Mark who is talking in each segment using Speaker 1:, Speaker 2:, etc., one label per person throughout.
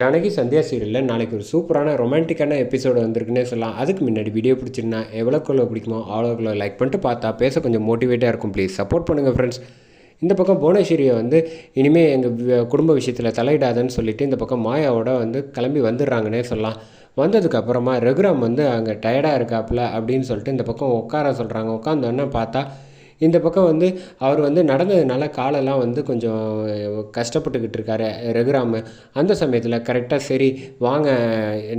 Speaker 1: ஜானகி சந்தியா சீரியலில் நாளைக்கு ஒரு சூப்பரான ரொமான்டிக்கான எபிசோடு வந்திருக்குன்னே சொல்லலாம். அதுக்கு முன்னாடி வீடியோ பிடிச்சிருந்தா எவ்வளோக்குள்ள பிடிக்குமோ அவ்வளோக்குள்ள லைக் பண்ணிட்டு பார்த்தா பேச கொஞ்சம் மோட்டிவேட்டாக இருக்கும். ப்ளீஸ் சப்போர்ட் பண்ணுங்கள் ஃப்ரெண்ட்ஸ் இந்த பக்கம் புவனேஸ்வரியை வந்து இனிமேல் எங்கள் குடும்ப விஷயத்தில் தலையிடாதன்னு சொல்லிவிட்டு இந்த பக்கம் மாயாவோட வந்து கிளம்பி வந்துடுறாங்கன்னே சொல்லலாம். வந்ததுக்கப்புறமா ரகுராம் வந்து அங்கே டயர்டாக இருக்காப்புல அப்படின்னு சொல்லிட்டு இந்த பக்கம் உட்கார சொல்கிறாங்க உட்காந்தோன்னே பார்த்தா இந்த பக்கம் வந்து அவர் வந்து நடந்ததுனால காலெல்லாம் வந்து கொஞ்சம் கஷ்டப்பட்டுக்கிட்டு இருக்காரு ரகுராம். அந்த சமயத்தில் கரெக்டாக சரி வாங்க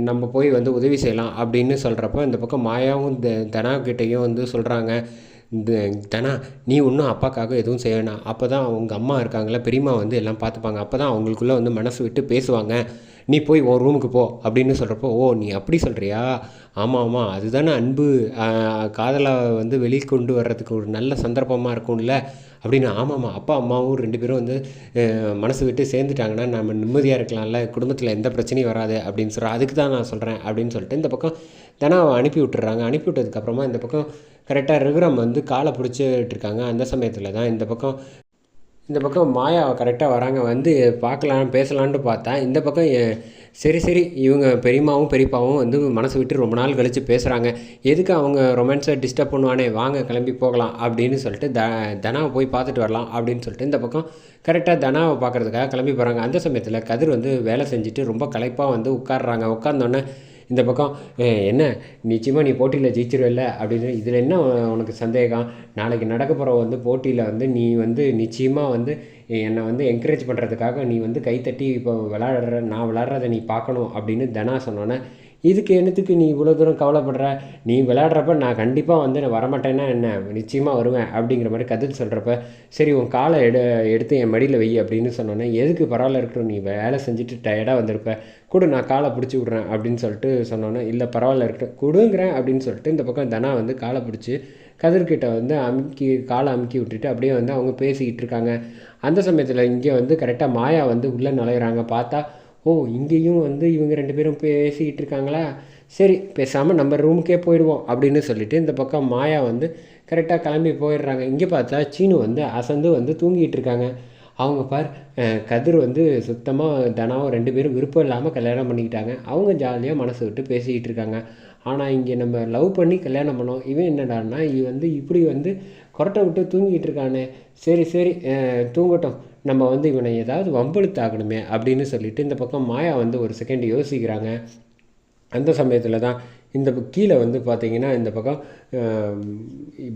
Speaker 1: நம்ம போய் வந்து உதவி செய்யலாம் அப்படின்னு சொல்கிறப்ப இந்த பக்கம் மாயாவும் த தனாக்கிட்டேயும் வந்து சொல்கிறாங்க இந்த தனா நீ ஒன்றும் அப்பாக்காக எதுவும் செய்ய வேணாம். அப்போ தான் அவங்க அம்மா இருக்காங்களா பெரியம்மா வந்து எல்லாம் பார்த்துப்பாங்க. அப்போ தான் அவங்களுக்குள்ளே வந்து மனசு விட்டு பேசுவாங்க. நீ போய் உன் ரூமுக்கு போ அப்படின்னு சொல்கிறப்போ ஓ நீ அப்படி சொல்கிறியா ஆமாம் ஆமாம் அதுதானே அன்பு. காதலை வந்து வெளிக்கொண்டு வர்றதுக்கு ஒரு நல்ல சந்தர்ப்பமாக இருக்கும்ல. அப்படின்னு ஆமாம்மா அப்பா அம்மாவும் ரெண்டு பேரும் வந்து மனசு விட்டு சேர்ந்துட்டாங்கன்னா நம்ம நிம்மதியாக இருக்கலாம்ல. குடும்பத்தில் எந்த பிரச்சனையும் வராது. அப்படின்னு சொல்கிறேன் அதுக்கு தான் நான் சொல்கிறேன் அப்படின்னு சொல்லிட்டு இந்த பக்கம் தினம் அனுப்பி விட்டுறாங்க. அனுப்பி விட்டதுக்கப்புறமா இந்த பக்கம் கரெக்டாக ரகுராம் வந்து காலை பிடிச்சிட்டு இருக்காங்க. அந்த சமயத்தில் தான் இந்த பக்கம் இந்த பக்கம் மாயா கரெக்டாக வராங்க வந்து பார்க்கலாம் பேசலான்ட்டு பார்த்தா இந்த பக்கம் சரி சரி இவங்க பெரியம்மாவும் பெரியப்பாவும் வந்து மனசு விட்டு ரொம்ப நாள் கழித்து பேசுகிறாங்க எதுக்கு அவங்க ரொமான்ஸை டிஸ்டர்ப் பண்ணுவானே வாங்க கிளம்பி போகலாம் அப்படின்னு சொல்லிட்டு த தனாவை போய் பார்த்துட்டு வரலாம் அப்படின்னு சொல்லிட்டு இந்த பக்கம் கரெக்டாக தனாவை பார்க்குறதுக்காக கிளம்பி போகிறாங்க அந்த சமயத்தில் கதிர் வந்து வேலை செஞ்சுட்டு ரொம்ப களைப்பாக வந்து உட்காடுறாங்க உட்காந்தோன்னே இந்த பக்கம் என்ன? நிச்சயமாக நீ போட்டியில் ஜெயிச்சிருவில்ல? அப்படின்னு. இதில் என்ன உனக்கு சந்தேகம்? நாளைக்கு நடக்க போகிற வந்து போட்டியில் வந்து நீ வந்து நிச்சயமாக வந்து என்னை வந்து என்கரேஜ் பண்ணுறதுக்காக நீ வந்து கைத்தட்டி இப்போ விளாடுற நான் விளாட்றத நீ பார்க்கணும் அப்படின்னு தனா சொன்னோன்னே இதுக்கு என்னத்துக்கு நீ இவ்வளோ தூரம் கவலைப்படுற? நீ விளையாடுறப்ப நான் கண்டிப்பாக வந்து நான் வரமாட்டேன்னா என்ன? நிச்சயமாக வருவேன் அப்படிங்கிற மாதிரி கதில் சொல்கிறப்ப சரி உன் காலை எடு எடுத்து என் மடியில் வை அப்படின்னு சொன்னோன்னே எதுக்கு பரவாயில்ல இருக்கட்டும் நீ வேலை செஞ்சுட்டு டயர்டாக வந்திருப்ப. கொடு நான் காலை பிடிச்சி விட்றேன் அப்படின்னு சொல்லிட்டு சொன்னோன்னே இல்லை பரவாயில்ல இருக்கட்டும் கொடுங்கிறேன் அப்படின்னு சொல்லிட்டு இந்த பக்கம் தனா வந்து காலை பிடிச்சி கதிர்கிட்ட வந்து அமுக்கி காலை அமுக்கி விட்டுட்டு அப்படியே வந்து அவங்க பேசிக்கிட்டு இருக்காங்க. அந்த சமயத்தில் இங்கே வந்து கரெக்டாக மாயா வந்து உள்ளே நுழையிறாங்க. பார்த்தா ஓ இங்கேயும் வந்து இவங்க ரெண்டு பேரும் பேசிக்கிட்டு இருக்காங்களா? சரி பேசாமல் நம்ம ரூமுக்கே போயிடுவோம் அப்படின்னு சொல்லிட்டு இந்த பக்கம் மாயா வந்து கரெக்டாக கிளம்பி போயிடுறாங்க. இங்கே பார்த்தா சீனு வந்து அசந்து வந்து தூங்கிட்டு இருக்காங்க. அவங்க பார் கதிர் வந்து சுத்தமாக தனாவும் ரெண்டு பேரும் விருப்பம் இல்லாமல் கல்யாணம் பண்ணிக்கிட்டாங்க. அவங்க ஜாலியாக மனசு விட்டு பேசிக்கிட்டு இருக்காங்க. ஆனால் இங்கே நம்ம லவ் பண்ணி கல்யாணம் பண்ணோம். இவன் என்னடான்னா இவன் வந்து இப்படி வந்து கொரட்டை விட்டு தூங்கிட்டு இருக்கானே. சரி சரி தூங்கட்டும். நம்ம வந்து இவனை ஏதாவது வம்பெழுத்தாகணுமே அப்படின்னு சொல்லிட்டு இந்த பக்கம் மாயா வந்து ஒரு செகண்ட் யோசிக்கிறாங்க. அந்த சமயத்தில் தான் இந்த கீழே வந்து பார்த்திங்கன்னா இந்த பக்கம்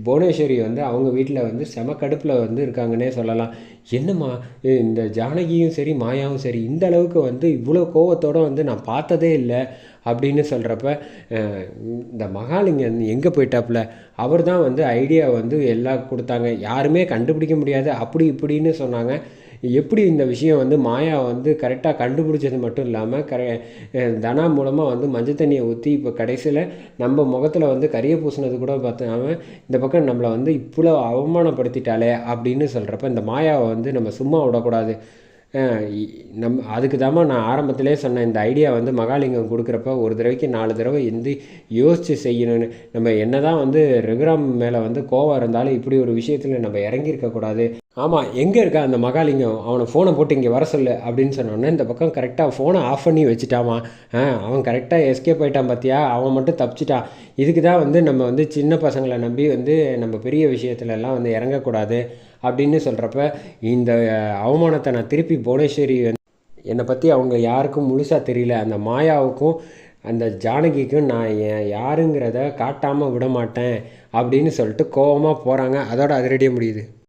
Speaker 1: புவனேஸ்வரி வந்து அவங்க வீட்டில் வந்து செம கடுப்பில் வந்து இருக்காங்கன்னே சொல்லலாம். என்னம்மா இந்த ஜானகியும் சரி மாயாவும் சரி இந்த அளவுக்கு வந்து இவ்வளோ கோவத்தோடு வந்து நான் பார்த்ததே இல்லை அப்படின்னு சொல்கிறப்ப இந்த மகாலிங்கம் எங்கே போயிட்டாப்புல? அவர் தான் வந்து ஐடியா வந்து எல்லாம் கொடுத்தாங்க. யாருமே கண்டுபிடிக்க முடியாது. அப்படி இப்படின்னு சொன்னாங்க. எப்படி இந்த விஷயம் வந்து மாயா வந்து கரெக்டாக கண்டுபிடிச்சது மட்டும் இல்லாமல் கரெ தனா மூலமாக வந்து மஞ்சள் தண்ணியை ஊற்றி இப்போ கடைசியில் நம்ம முகத்தில் வந்து கரிய பூசினது கூட பார்த்தாம இந்த பக்கம் நம்மளை வந்து இவ்வளோ அவமானப்படுத்திட்டாலே அப்படின்னு சொல்கிறப்ப இந்த மாயாவை வந்து நம்ம சும்மா விடக்கூடாது. நம் அதுக்கு தாம்மா நான் ஆரம்பத்திலே சொன்னேன் இந்த ஐடியா வந்து மகாலிங்கம் கொடுக்குறப்ப ஒரு தடவைக்கு நாலு தடவை எந்த யோசித்து செய்யணும்னு. நம்ம என்ன தான் வந்து ரகுராம் மேலே வந்து கோவம் இருந்தாலும் இப்படி ஒரு விஷயத்தில் நம்ம இறங்கியிருக்கக்கூடாது ஆமாம் எங்கே இருக்கா அந்த மகாலிங்கம்? அவனை ஃபோனை போட்டு இங்கே வர சொல்லு அப்படின்னு சொன்னோன்னே இந்த பக்கம் கரெக்டாக ஃபோனை ஆஃப் பண்ணி வச்சுட்டாமா? அவன் கரெக்டாக எஸ்கேப் ஆகிட்டான் பார்த்தியா அவன் மட்டும் தப்பிச்சிட்டான். இதுக்கு தான் வந்து நம்ம வந்து சின்ன பசங்களை நம்பி வந்து நம்ம பெரிய விஷயத்துலலாம் வந்து இறங்கக்கூடாது. அப்படின்னு சொல்கிறப்ப இந்த அவமானத்தை நான் திருப்பி புவனேஸ்வரி என்னை பற்றி அவங்க யாருக்கும் முழுசாக தெரியல. அந்த மாயாவுக்கும் அந்த ஜானகிக்கும் நான் யாருங்கிறத காட்டாமல் விட மாட்டேன் அப்படின்னு சொல்லிட்டு கோபமாக போகிறாங்க அதோட அதிரடியே முடியுது.